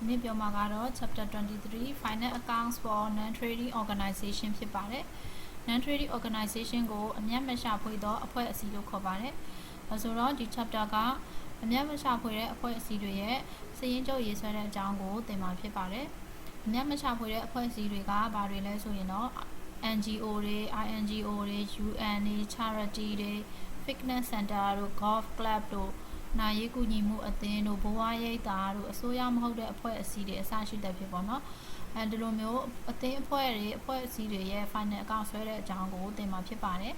ဒီနေ့ပြောမှာကတော့ chapter 23 final accounts for non trading organization ဖြစ်ပါတယ် non trading organization ကိုအမျက်မရှာဖွေသောအဖွဲ့အစည်းလို့ခေါ်ပါတယ်အဲဆိုတော့ဒီ chapter ကအမျက်မရှာဖွေတဲ့အဖွဲ့အစည်းတွေရဲ့စည်ရင်းချုပ်ရေးဆွဲတဲ့အကြောင်းကိုသင်မှာဖြစ်ပါတယ်အမျက်မရှာဖွေတဲ့အဖွဲ့အစည်းတွေကဘာတွေလဲဆိုရင်တော့ NGO တွေ INGO တွေ UN တွေ charity တွေ fitness center တို့ golf club တို့ နာရေးကူညီမှုအသင်းတို့ဘဝရိပ်သာတို့အစိုးရမဟုတ်တဲ့အဖွဲ့အစည်းတွေအစရှိတဲ့ဖြစ်ပေါ့နော်အဲဒီလိုမျိုးအသင်းအဖွဲ့တွေအဖွဲ့အစည်းတွေရဲ့ final account ဆွဲတဲ့အကြောင်းကိုသင်မှာဖြစ်ပါတယ်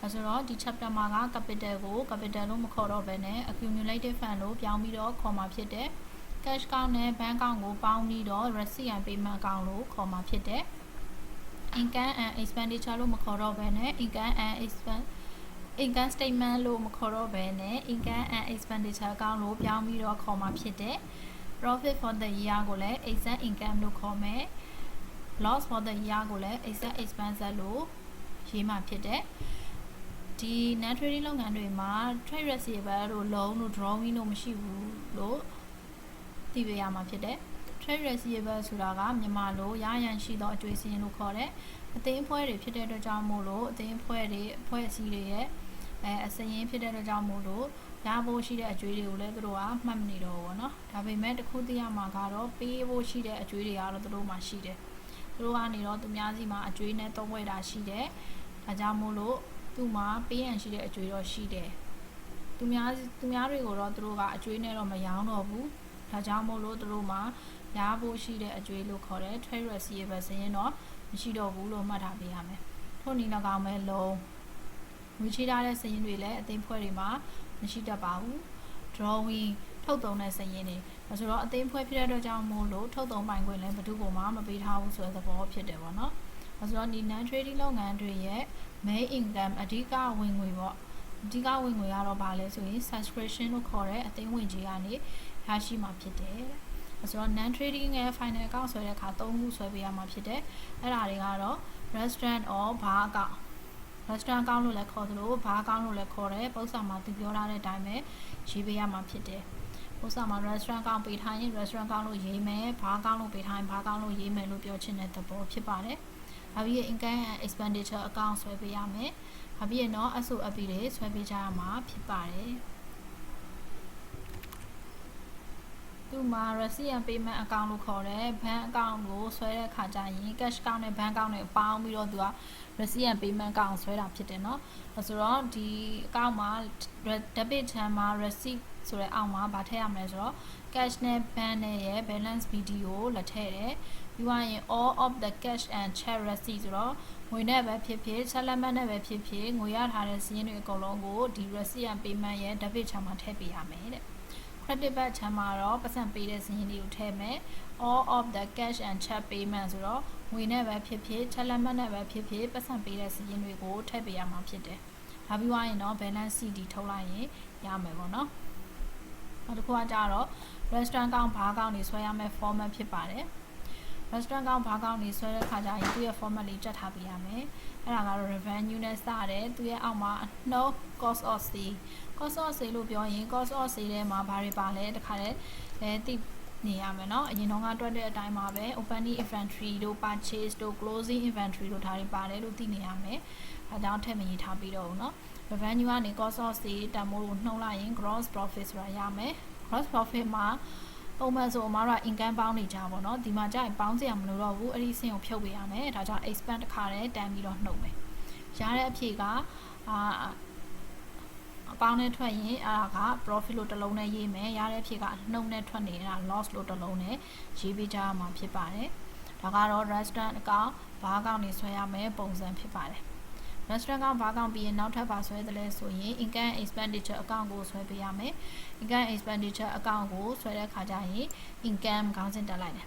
အဲဆိုတော့ဒီ chapter မှာက capital ကို capital လို့မခေါ်တော့ဘဲနဲ့ accumulated fund လို့ပြောင်းပြီးတော့ခေါ်မှာဖြစ်တယ် cash account နဲ့ bank account ကိုပေါင်းပြီးတော့ receipt and payment account လို့ခေါ်မှာဖြစ်တယ် income and expenditure လို့မခေါ်တော့ဘဲနဲ့ income and expense income statement လို့မခေါ်တော့ဘဲနဲ့ income and expenditure account လို့ပြောင်းပြီးတော့ခေါ်မှာဖြစ်တယ် profit for the year ကိုလည်း exact income လို့ခေါ်မယ် loss for the year ကိုလည်း exact expense လို့ရေးမှာဖြစ်တယ်ဒီ non trading လုပ်ငန်းတွေမှာ trade receivable တို့ loan တို့ drawing တို့မရှိဘူးလို့သိပေးရမှာဖြစ်တယ် trade receivable ဆိုတာကမြန်မာလိုရရန်ရှိသောအကျွေးစင်းလို့ခေါ်တယ်အသိန်းအဖွဲ့တွေဖြစ်တဲ့အတွက်ကြောင့်မို့လို့အသိန်းအဖွဲ့တွေအဖွဲ့အစည်းတွေရဲ့ အဲအစရင်ဖြစ်တဲ့အတွက်ကြောင့်မို့လို့ရဖို့ရှိတဲ့အကျွေးတွေကိုလည်းသူတို့ကမှတ်မနေတော့ဘူးပေါ့နော်ဒါပေမဲ့တစ်ခုသိရမှာကတော့ပေးဖို့ရှိတဲ့အကျွေးတွေကတော့သူတို့မှရှိတယ်သူတို့ကနေတော့သူများစီမှာအကျွေးနဲ့သုံးဝဲတာရှိတယ်ဒါကြောင့်မို့လို့သူ့မှာပေးရန်ရှိတဲ့အကျွေးတော့ရှိတယ်သူများသူများတွေကိုတော့သူတို့ကအကျွေးနဲ့တော့မရောင်းတော့ဘူးဒါကြောင့်မို့လို့သူတို့မှာရဖို့ရှိတဲ့အကျွေးလို့ခေါ်တယ် trade receivable စရင်တော့မရှိတော့ဘူးလို့မှတ်ထားပေးရမယ်ထို့နည်း၎င်းပဲလုံး ငွေချေးထားတဲ့စရင်တွေလည်းအသိဖွဲ့တွေမှာမရှိတတ်ပါဘူး drawing ထုတ်သုံးတဲ့စရင်တွေဒါဆိုတော့အသိဖွဲ့ဖြစ်တဲ့အတွက်ကြောင့်မို့လို့ထုတ်သုံးပိုင်ခွင့်လည်းဘယ်သူမှမပေးထားဘူးဆိုတဲ့သဘောဖြစ်တယ်ပေါ့နော်ဒါဆိုတော့ဒီ non trading လုပ်ငန်းတွေရဲ့ main income အဓိကဝင်ငွေပေါ့အဓိကဝင်ငွေကတော့ဘာလဲဆိုရင် subscription လို့ခေါ်တဲ့အသိဝင်ကြီးကနေရရှိမှာဖြစ်တယ်တဲ့ဆိုတော့ non trading ရဲ့ final account ဆွဲတဲ့အခါ၃ခုဆွဲပေးရမှာဖြစ်တယ်အဲ့ဒါတွေကတော့ restaurant or bar account restaurant account လို့လည်းခေါ်သလို bar account လို့လည်းခေါ်တယ်ပု္ပ္ပာမှာသူပြောထားတဲ့အတိုင်းပဲရေးပေးရမှာဖြစ်တယ်ပု္ပ္ပာမှာ restaurant account ပေးထားရင် restaurant account လို့ရေးမယ် bar account လို့ပေးထားရင် bar account လို့ရေးမယ်လို့ပြောချင်တဲ့သဘောဖြစ်ပါတယ်အပြီး income and expenditure account ဆွဲပေးရမယ်အပြီးတော့ SOP တွေဆွဲပေးကြရမှာဖြစ်ပါတယ် သူ့မှာ receipt and payment account လို့ခေါ်တယ် bank account ကိုဆွဲတဲ့ခါကျရင် cash account နဲ့ bank account နဲ့ပေါင်းပြီးတော့သူက receipt and payment account ဆွဲတာဖြစ်တယ်เนาะဆိုတော့ဒီ account မှာ debit ချမ်းမှာ receipt ဆိုတဲ့အောက်မှာဗာထည့်ရမလဲဆိုတော့ cash နဲ့ bank နဲ့ရဲ့ balance video လက်ထည့်တယ်ပြီးသွားရင် all of the cash and check receipt ဆိုတော့ငွေနဲ့ပဲဖြစ်ဖြစ်ချက်လက်မှတ်နဲ့ပဲဖြစ်ဖြစ်ငွေရထားတဲ့စီးရင်တွေအကုန်လုံးကိုဒီ receipt and payment ရဲ့ debit ချမ်းမှာထည့်ပေးရမယ်တဲ့ credit back ချမ်းမှာတော့ပတ်စံပေးတဲ့စည်းရင်းတွေကိုထည့်မယ် all of the cash and check payment ဆိုတော့ငွေနဲ့ပဲဖြစ်ဖြစ်ချက်လက်မှတ်နဲ့ပဲဖြစ်ဖြစ်ပတ်စံပေးတဲ့စည်းရင်းတွေကိုထည့်ပေးရမှာဖြစ်တယ်ဒါပြီးသွားရင်တော့ balance CD ထုတ်လိုက်ရင်ရမယ်ပေါ့နော်နောက်တစ်ခုကကြတော့ restaurant ကောင်းဘားကောင်းနေဆွဲရမယ့် format ဖြစ်ပါတယ် restaurant ကောင်းဘားကောင်းနေဆွဲတဲ့ခါကျရင်သူ့ရဲ့ format လေးကြက်ထားပေးရမယ်အဲ့ဒါကတော့ revenue နဲ့စတယ်သူရဲ့အောက်မှာ no cost of sale cost of sale လို့ပြောရင် cost of sale ထဲမှာဘာတွေပါလဲတခါတည်းအဲသိနေရမယ်เนาะအရင်တော့ကတွက်တဲ့အတိုင်းပါပဲ opening inventory တို့ purchase တို့ closing inventory တို့ဒါတွေပါတယ်လို့သိနေရမယ်အဲဒါကြောင့်ထည့်မရေးထားပြီးတော့ဘူးเนาะ revenue ကနေ cost of sale တန်ဖိုးကိုနှုတ်လိုက်ရင် gross profit ဆိုတာရမယ် gross profit မှာ ပုံမှန်ဆိုအမားတို့ income ပေါင်းနေကြပါတော့ဒီမှာကြာရင်ပေါင်းစရာမလိုတော့ဘူးအဲ့ဒီစင်းကိုဖြုတ်ပေးရမယ်ဒါကြောင့် expand တစ်ခါတည်းတန်ပြီးတော့နှုတ်မယ်ရတဲ့အဖြေကအာအပေါင်းနဲ့ထွက်ရင်အဲ့ဒါက profit လို့တစ်လုံးနဲ့ရေးမယ်ရတဲ့အဖြေကနှုတ်နဲ့ထွက်နေတာ loss လို့တစ်လုံးနဲ့ရေးပေးကြရမှာဖြစ်ပါတယ်ဒါကတော့ restaurant အကောင့်ဘာအကောင့်နေဆွဲရမယ်ပုံစံဖြစ်ပါတယ် restaurant ကဘာကောင်ပြီးရင်နောက်ထပ်ပါဆွဲတယ်လဲဆိုရင် income expenditure account ကိုဆွဲပေးရမယ် income expenditure account ကိုဆွဲတဲ့ခါကျရင် income ခေါင်းစဉ်တက်လိုက်တယ်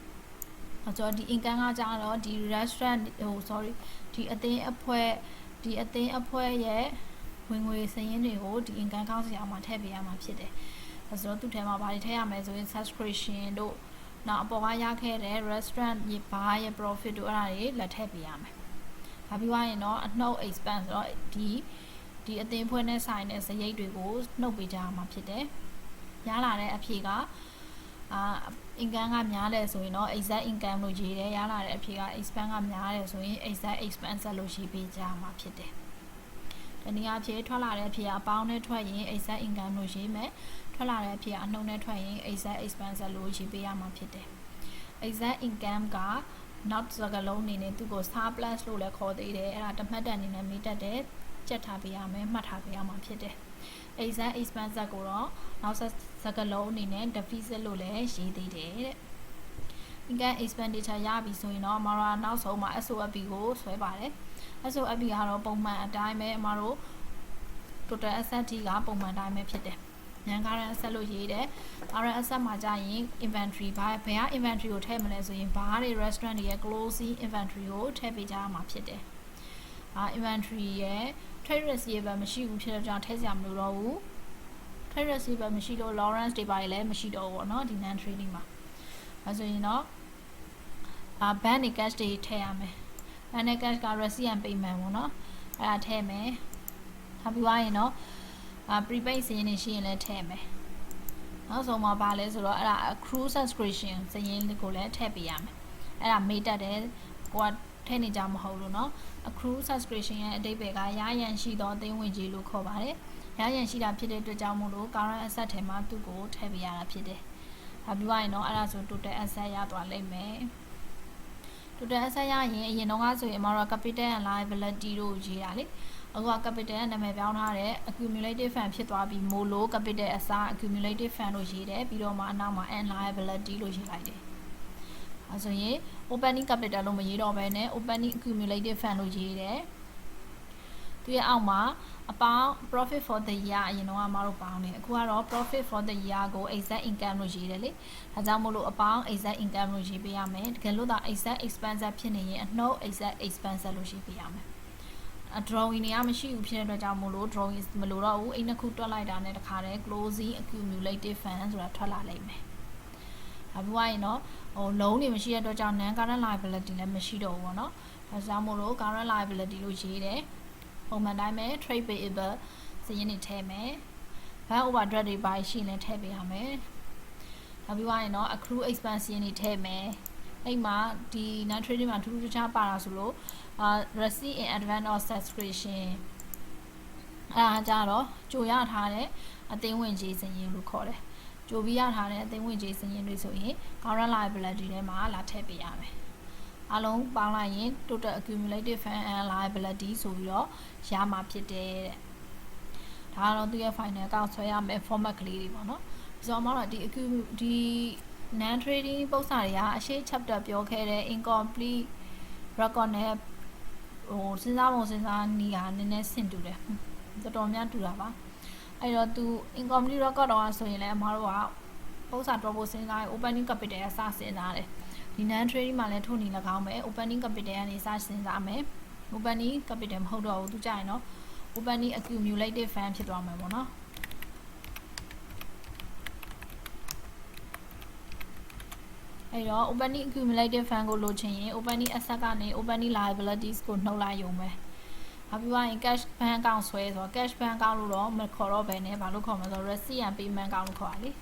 အဲဆိုဒီ income ကကြတော့ဒီ restaurant ဟို sorry ဒီအသင်းအဖွဲ့ဒီအသင်းအဖွဲ့ရဲ့ဝင်ငွေစရင်းတွေကိုဒီ income ခေါင်းစဉ်အောက်မှာထည့်ပေးရမှာဖြစ်တယ်အဲဆိုတော့သူ့ထဲမှာဘာတွေထည့်ရမလဲဆိုရင် subscription တို့နောက်အပေါ်ကရခဲ့တဲ့ restaurant ရဲ့ဘာရဲ့ profit တို့အဲ့ဒါတွေလက်ထည့်ပေးရမယ် ဒါပြီးသွားရင်တော့အနှုတ် expense ဆိုတော့ဒီဒီအသင်းဖွဲ့နဲ့ဆိုင်တဲ့စရိတ်တွေကိုနှုတ်ပေးကြရမှာဖြစ်တယ်ရလာတဲ့အဖြေကအာ income ကများတယ်ဆိုရင်တော့ exact income လို့ရေးတယ်ရလာတဲ့အဖြေက expense ကများတယ်ဆိုရင် exact expense လို့ရေးပေးကြမှာဖြစ်တယ်ဒီနေ့အဖြေထွက်လာတဲ့အဖြေကအပေါင်းနဲ့ထွက်ရင် exact income လို့ရေးမယ်ထွက်လာတဲ့အဖြေကအနှုံနဲ့ထွက်ရင် exact expense လို့ရေးပေးရမှာဖြစ်တယ် exact income က not စကားလုံးအနေနဲ့သူ့ကို surplus လို့လည်းခေါ်သေးတယ်အဲ့ဒါတမှတ်တန်အနေနဲ့မိတတ်တယ်ကြက်ထားပေးရမယ်မှတ်ထားပေးရမှာဖြစ်တယ် exact expense ကိုတော့နောက်ဆက်စကားလုံးအနေနဲ့ deficit လို့လည်းရေးသေးတယ်တဲ့ income expenditure ရပြီဆိုရင်တော့အမတို့ကနောက်ဆုံးမှာ SOFP ကိုဆွဲပါတယ် SOFP ကတော့ပုံမှန်အတိုင်းပဲအမတို့ total asset ကပုံမှန်အတိုင်းပဲဖြစ်တယ် ညံကားရန် asset လို့ရေးတယ်။ current asset မှာကြာရင် inventory ဘာဘယ်က inventory ကိုထည့်မလဲဆိုရင်ဘားတွေ restaurant တွေရဲ့ closing inventory ကိုထည့်ပေးကြရမှာဖြစ်တယ်။အာ inventory ရဲ့ trade receivable မရှိဘူးဖြစ်တော့ကြောင့်ထည့်စရာမလိုတော့ဘူး။ trade receivable မရှိလို့ Lawrence တွေပါလည်းမရှိတော့ဘူးပေါ့နော်ဒီ non trading မှာ။အဲဆိုရင်တော့အာ bank တွေ cash တွေထည့်ရမယ်။ bank နဲ့ cash က receipt and payment ပေါ့နော်။အဲ့ဒါထည့်မယ်။ထားပြီးွားရင်တော့ အာ prepaid စရင်နေရှိရင်လည်းထည့်မယ်နောက်ဆုံးမှာပါလဲဆိုတော့အဲ့ဒါ accrue subscription စရင်ကိုလည်းထည့်ပေးရမယ်အဲ့ဒါမေးတတ်တယ်ကိုကထည့်နေကြမဟုတ်လို့เนาะ accrue subscription ရဲ့အတိတ်ပဲကရရန်ရှိသောအသိဝင်ကြီးလို့ခေါ်ပါတယ်ရရန်ရှိတာဖြစ်တဲ့အတွက်ကြောင့်မို့လို့ current asset ထဲမှာသူ့ကိုထည့်ပေးရတာဖြစ်တယ်ဒါပြီးသွားရင်တော့အဲ့ဒါဆို total asset ရသွားလိမ့်မယ် total asset ရရင်အရင်တော့ကဆိုရင်အမတို့ capital and liability တို့ရေးတာလေ အခုက capital နာမည်ပြောင်းထားတဲ့ accumulated fund ဖြစ်သွားပြီးမို့လို့ capital အစား accumulated fund လို့ရေးတယ်ပြီးတော့မှအနောက်မှာ and liability လို့ရေးလိုက်တယ်အဲဆိုရင် opening capital လို့မရေးတော့ဘဲနဲ့ opening accumulated fund လို့ရေးတယ်သူရဲ့အောက်မှာအပေါင်း profit for the year အရင်တော့အမတို့ပေါင်းတယ်အခုကတော့ profit for the year ကို exact income လို့ရေးတယ်လေဒါကြောင့်မို့လို့အပေါင်း exact income လို့ရေးပေးရမယ်တကယ်လို့သာ exact expense ဖြစ်နေရင်အနှုတ် exact expense လို့ရေးပေးရမယ် drawing တွေကမရှိဘူးဖြစ်တဲ့အတွက်ကြောင့်မို့လို့ drawing မလိုတော့ဘူးအိမ်နှစ်ခုတွက်လိုက်တာနဲ့တခါတည်း closing accumulated fund ဆိုတာထွက်လာလိမ့်မယ်။ဒါပြီးရင်တော့ဟို loan တွေမရှိတဲ့အတွက်ကြောင့် non current liability လည်းမရှိတော့ဘူးပေါ့နော်။ဒါကြောင့်မို့လို့ current liability လို့ရေးတယ်။ပုံမှန်တိုင်းပဲ trade payable စရင်းတွေထည့်မယ်။ bank overdraft တွေပါရှိရင်လည်းထည့်ပေးရမယ်။ဒါပြီးရင်တော့ accrue expense စရင်းတွေထည့်မယ်။အဲ့မှာဒီ non trading မှာထူးထူးခြားခြားပါတာဆိုလို့ အာ receipt in advance of subscription အဲဒါကြတော့ကြိုရထားတဲ့အသိဝင်ကြီးစရင်လို့ခေါ်တယ်ကြိုပြီးရထားတဲ့အသိဝင်ကြီးစရင်တွေဆိုရင် current liability ထဲမှာလာထည့်ပေးရမယ်အလုံးပေါင်းလိုက်ရင် total accumulated fund and liability ဆိုပြီးတော့ရမှာဖြစ်တယ်တဲ့ဒါကတော့သူရဲ့ final ကောက်ဆွဲရမယ် format ကလေးတွေပေါ့နော်ပြီးတော့မှတော့ဒီဒီ non trading ပုံစံတွေကအရှိ chapter ပြောခဲ့တဲ့ incomplete record နဲ့ ဟိုစဉ်းစားပုံစဉ်းစားနေရနည်းနည်းဆင်တူတယ်တော်တော်များတူတာပါအဲ့တော့ तू incomplete record တော့ဆိုရင်လည်းအမတို့ကပုံစံတော့ဖို့စဉ်းစားရင် opening capital ကစစဉ်းစားတယ်ဒီ non trading မှာလည်းထို့နေ၎င်းပဲ opening capital ကနေစစဉ်းစားမယ် opening capital မဟုတ်တော့ဘူးသူကြရင်တော့ opening accumulated fund ဖြစ်သွားမှာပေါ့နော် အဲ့တော့ opening accumulated fund ကိုလိုချင်ရင် opening asset ကနေ opening liabilities ကိုနှုတ်လိုက်ရုံပဲ။နောက်ပြီးသွားရင် cash bank account ဆွဲဆိုတော့ cash bank account လို့တော့မခေါ်တော့ဘဲနဲ့ဘာလို့ခေါ်မလဲဆိုတော့ receipt and payment account လို့ခေါ်တာလေ။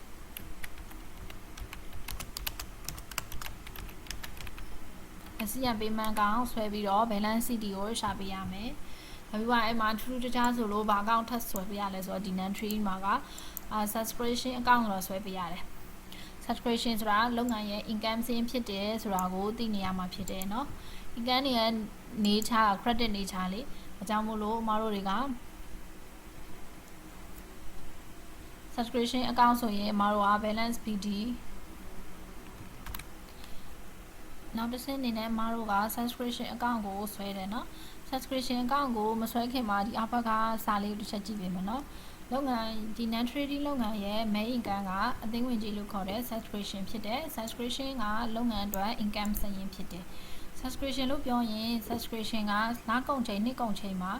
receipt and payment account ဆွဲပြီးတော့ balance sheet ကိုရှာပေးရမယ်။နောက်ပြီးသွားအဲ့မှာထူးထူးခြားခြားဆိုလို့ဘာ account ထပ်ဆွဲပေးရလဲဆိုတော့ဒီ non trade မှာက subscription account လို့ဆွဲပေးရတယ်။ subscription ဆိုတာလုပ်ငန်းရဲ့ income စင်းဖြစ်တယ်ဆိုတာကိုသိနေရမှာဖြစ်တယ်เนาะ income ရဲ့ nature credit nature လေအကြောင်းမို့လို့အမတို့တွေက subscription account ဆိုရင်အမတို့က balance BD နောက်တစ်ဆင့်အနေနဲ့အမတို့က subscription account ကိုဆွဲတယ်เนาะ subscription account ကိုမဆွဲခင်မှာဒီအဘက်ကစာလေးတစ်ချက်ကြည့်ပေးမယ်เนาะ လုပ်ငန်းဒီ non trading လုပ်ငန်းရဲ့ main income ကအသိဝင်ကြီးလို့ခေါ်တဲ့ subscription ဖြစ်တယ် subscription ကလုပ်ငန်းအတွက် income စရင်ဖြစ်တယ် subscription လို့ပြောရင် subscription ကလကုန်ချိန်နှစ်ကုန်ချိန်မှာ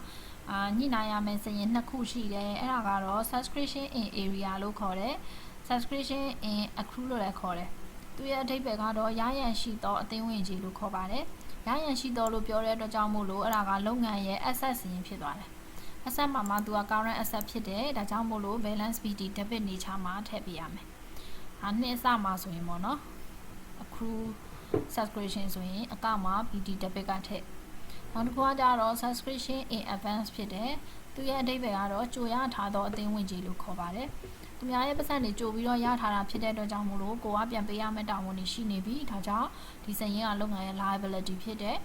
အာညှိနှိုင်းရမယ်စရင်နှစ်ခုရှိတယ်အဲ့ဒါကတော့ subscription in area လို့ခေါ်တယ် subscription in accrue လို့လည်းခေါ်တယ်သူရဲ့အဓိပ္ပာယ်ကတော့ရရန်ရှိသောအသိဝင်ကြီးလို့ခေါ်ပါတယ်ရရန်ရှိသောလို့ပြောတဲ့အတွက်ကြောင့်မို့လို့အဲ့ဒါကလုပ်ငန်းရဲ့ asset စရင်ဖြစ်သွားတယ် asset မှာမှသူက current asset ဖြစ်တယ်ဒါကြောင့်မို့လို့ balance BD debit nature မှာထည့်ပေးရမယ်ဒါနှစ်အစမှာဆိုရင်ပေါ့နော် accrue subscription ဆိုရင်အကောင့်မှာ BD debit ကထည့်နောက်တစ်ခုကကြတော့ subscription in advance ဖြစ်တယ်သူရဲ့အဓိပ္ပာယ်ကတော့ကြိုရထားသောအသိဝင်ကြီးလို့ခေါ်ပါတယ်သူများရဲ့ပတ်စံတွေကြိုပြီးတော့ရထားတာဖြစ်တဲ့အတွက်ကြောင့်မို့လို့ကိုကပြန်ပေးရမယ့်တာဝန်တွေရှိနေပြီဒါကြောင့်ဒီစရင်ကလုပ်ငန်းရဲ့ liability ဖြစ်တဲ့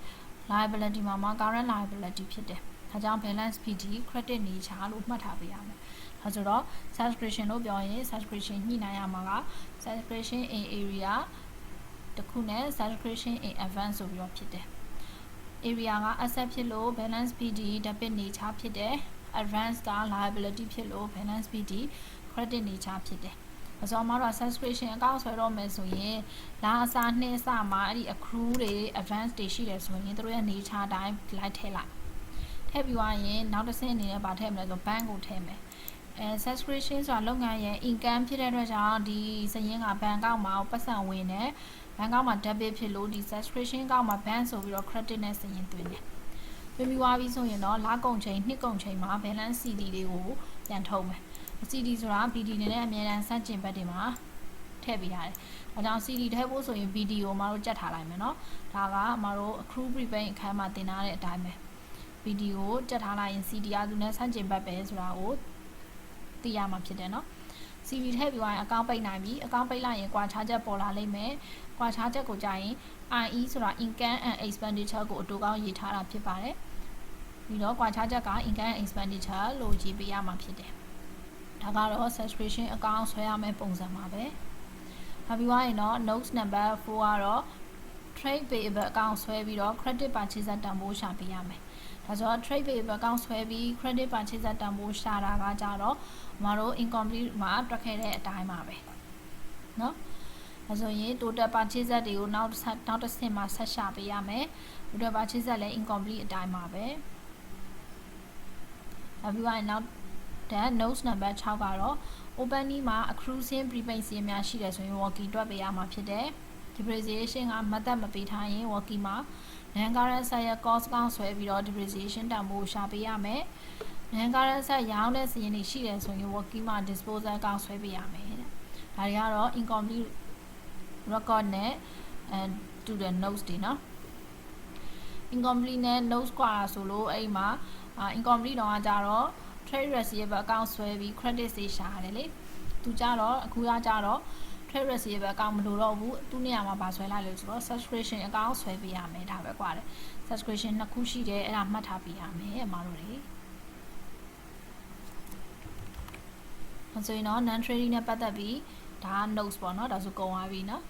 liability မှာမှာ current liability ဖြစ်တယ် ဒါကြောင့် balance PD credit nature လို့မှတ်ထားပေးရမယ်ဒါဆိုတော့ subscription လို့ပြောရင် subscription ညှိနှိုင်းရမှာက subscription in area တစ်ခုနဲ့ subscription in advance ဆိုပြီးတော့ဖြစ်တယ် area က asset ဖြစ်လို့ balance PD debit nature ဖြစ်တယ် advance က liability ဖြစ်လို့ balance PD credit nature ဖြစ်တယ်အစောမှာတော့ subscription အကောင့်ဆွဲတော့မယ်ဆိုရင်လာအစားနှစ်အစားမှာအဲ့ဒီ accrue တွေ advance တွေရှိတယ်ဆိုရင်တို့ရဲ့ nature အတိုင်းလိုက်ထည့်လိုက် ထည့်ပြီးသွားရင်နောက်တစ်ဆင့်အနေနဲ့ဗာထည့်မလဲဆို bank ကိုထည့်မယ်အဲ subscription ဆိုတာလုပ်ငန်းရဲ့ income ဖြစ်တဲ့အတွက်ကြောင့်ဒီစရင်းကဘဏ်ကောက်မှာပတ်စံဝင်နေဘဏ်ကောက်မှာ debit ဖြစ်လို့ဒီ subscription ကောက်မှာ bank ဆိုပြီးတော့ credit နဲ့စရင်းသွင်းတယ်သွင်းပြီးသွားပြီဆိုရင်တော့လကုန်ချိန်နှစ်ကုန်ချိန်မှာ balance CD တွေကိုပြန်ထုတ်မယ် CD ဆိုတာ BD နဲ့အမြဲတမ်းစတင်ဘက်တွေမှာထည့်ပေးရတယ်။ဒါကြောင့် CD ထည့်ဖို့ဆိုရင် BD ကိုမတို့ကြက်ထားလိုက်မယ်နော်။ဒါကမတို့ accrue prepaid အခန်းမှာတင်ထားတဲ့အတိုင်းပဲ။ BD ကိုကြက်ထားလိုက်ရင် CD အသူနဲ့စတင်ဘက်ပဲဆိုတာကိုသိရမှာဖြစ်တယ်နော်။ CV ထည့်ပြီးရင်အကောင့်ပိတ်နိုင်ပြီအကောင့်ပိတ်လိုက်ရင်ကွာခြားချက်ပေါ်လာလိမ့်မယ်။ကွာခြားချက်ကိုကြာရင် IE ဆိုတာ income and expenditure ကိုအတူကောင်းရေးထားတာဖြစ်ပါတယ်။ပြီးတော့ကွာခြားချက်က income and expenditure လို့ရေးပေးရမှာဖြစ်တယ်။ဒါကတော့ subscription အကောင့်ဆွဲရမယ့်ပုံစံပါပဲ။နောက်ပြီးရင်တော့ notes number 4ကတော့ trade payable အကောင့်ဆွဲပြီးတော့ credit purchase တန်ဖိုးရှာပေးရမယ်။ ဒါဆိုတော့ trade payable အကောင့်ဆွဲပြီး credit purchase တန်ဖိုးရှာတာကကြတော့မတို့ incomplete မှာတွက်ခဲ့တဲ့အတိုင်းပါပဲ။နော်။ဒါဆိုရင် total purchase တွေကိုနောက်နောက်တစ်ဆင့်မှာဆက်ရှာပေးရမယ်။ total purchase လည်း incomplete အတိုင်းပါပဲ။နောက်ပြီးရင်နောက် then notes number 6ကတော့ opening မှာ accruing prepaid စီးများရှိတယ်ဆိုရင် working တွက်ပေးရမှာဖြစ်တယ် depreciation ကမတ်သက်မပေးထားရင် working မှာ non current asset ရဲ့ cost ကောင်းဆွဲပြီးတော့ depreciation တန်ဖိုးရှာပေးရမယ် non current asset ရောင်းတဲ့စီရင်တွေရှိတယ်ဆိုရင် working မှာ disposal ကောင်းဆွဲပေးရမယ်တဲ့ဒါတွေကတော့ incomplete record နဲ့ and to the notes တွေနော် incomplete နဲ့ notes ကွာဆိုလို့အဲ့မှာ incomplete တော့ကြတော့ trade receivable account ဆွဲပြီး credit စေရှာရတယ်လေသူကြတော့အခုကကြတော့ trade receivable account မလိုတော့ဘူးသူ့နေရာမှာဗာဆွဲလိုက်လို့ဆိုတော့ subscription account ဆွဲပေးရမယ်ဒါပဲကွာတယ် subscription နှစ်ခုရှိတယ်အဲ့ဒါမှတ်ထားပေးရမယ်အမတို့တွေဆိုရင်တော့ non trading နဲ့ပတ်သက်ပြီးဒါ notes ပေါ့နော်ဒါဆိုကုန်သွားပြီနော်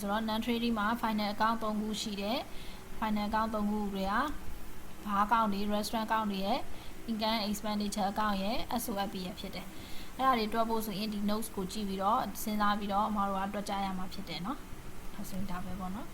ဆိုတော့ non trading မှာ final account 3ခုရှိတယ် final account 3ခုတွေကဘာ account တွေ restaurant account တွေရဲ့ income expenditure account ရဲ့ SOAP ရဖြစ်တယ်။ အဲ့ဒါတွေတွက်ဖို့ဆိုရင်ဒီ notes ကိုကြည့်ပြီးတော့စဉ်းစားပြီးတော့အမတို့ကတွက်ကြရမှာဖြစ်တယ်เนาะဒါဆိုရင်ဒါပဲပေါ့နော်